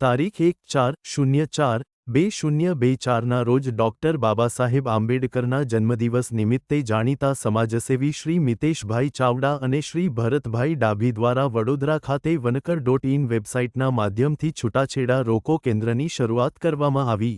તારીખ એક ચાર શૂન્ય ચાર બે શૂન્ય બે ચારના રોજ ડોક્ટર બાબાસાહેબ આંબેડકરના જન્મદિવસ નિમિત્તે જાણીતા સમાજસેવી શ્રી મિતેશભાઈ ચાવડા અને શ્રી ભરતભાઈ ડાભી દ્વારા વડોદરા ખાતે વનકર ડોટ ઇન વેબસાઇટના માધ્યમથી છૂટાછેડા રોકો કેન્દ્રની શરૂઆત કરવામાં આવી.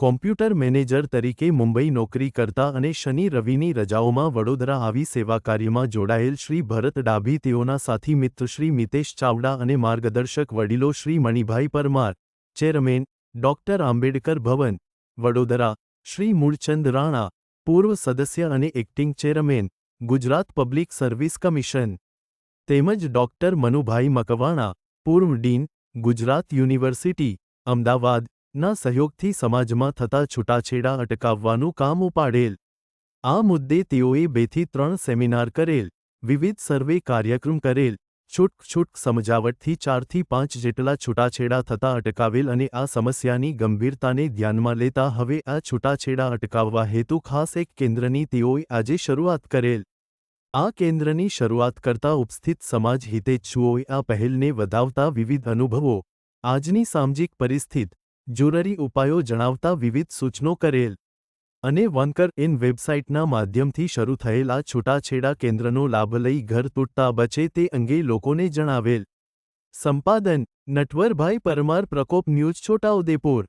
કોમ્પ્યુટર મેનેજર તરીકે મુંબઈ નોકરી કરતા અને શનિ રવિની રજાઓમાં વડોદરા આવી સેવા કાર્યમાં જોડાયેલ શ્રી ભરત ડાભી, તેઓના સાથી મિત્ર શ્રી મિતેશ ચાવડા અને માર્ગદર્શક વડીલો શ્રી મણિભાઈ પરમાર, ચેરમેન ડોક્ટર આંબેડકર ભવન, વડોદરા, શ્રી મૂળચંદ રાણા, પૂર્વ સદસ્ય અને acting chairman, Gujarat public service commission, તેમજ ડોક્ટર મનુભાઈ મકવાણા, પૂર્વ ડીન, ગુજરાત યુનિવર્સિટી, અમદાવાદ ના સહયોગથી સમાજમાં થતા છૂટાછેડા અટકાવવાનું કામ ઉપાડેલ. આ મુદ્દે તેઓએ બેથી ત્રણ સેમિનાર કરેલ, વિવિધ સર્વે કાર્યક્રમ કરેલ છૂટછૂટ સમજાવટથી ચારથી પાંચ જેટલા છૂટાછેડા થતા અટકાવેલ અને આ સમસ્યાની ગંભીરતાને ધ્યાનમાં લેતા હવે આ છૂટાછેડા અટકાવવા હેતુ ખાસ એક કેન્દ્રની તેઓએ આજે શરૂઆત કરેલ. આ કેન્દ્રની શરૂઆત કરતા ઉપસ્થિત સમાજ હિતેચ્છુઓએ આ પહેલને વધાવતા વિવિધ અનુભવો, આજની સામાજિક પરિસ્થિતિ જરૂરી ઉપાયો જણાવતા વિવિધ સૂચનો કરેલ અને વનકર ઇન વેબસાઇટના માધ્યમથી શરૂ થયેલ છૂટાછેડા કેન્દ્રનો લાભ લઈ ઘર તૂટતા બચે તે અંગે લોકોને જણાવેલ. સંપાદન, નટવરભાઈ પરમાર પ્રકોપ ન્યૂઝ, છોટાઉદેપુર.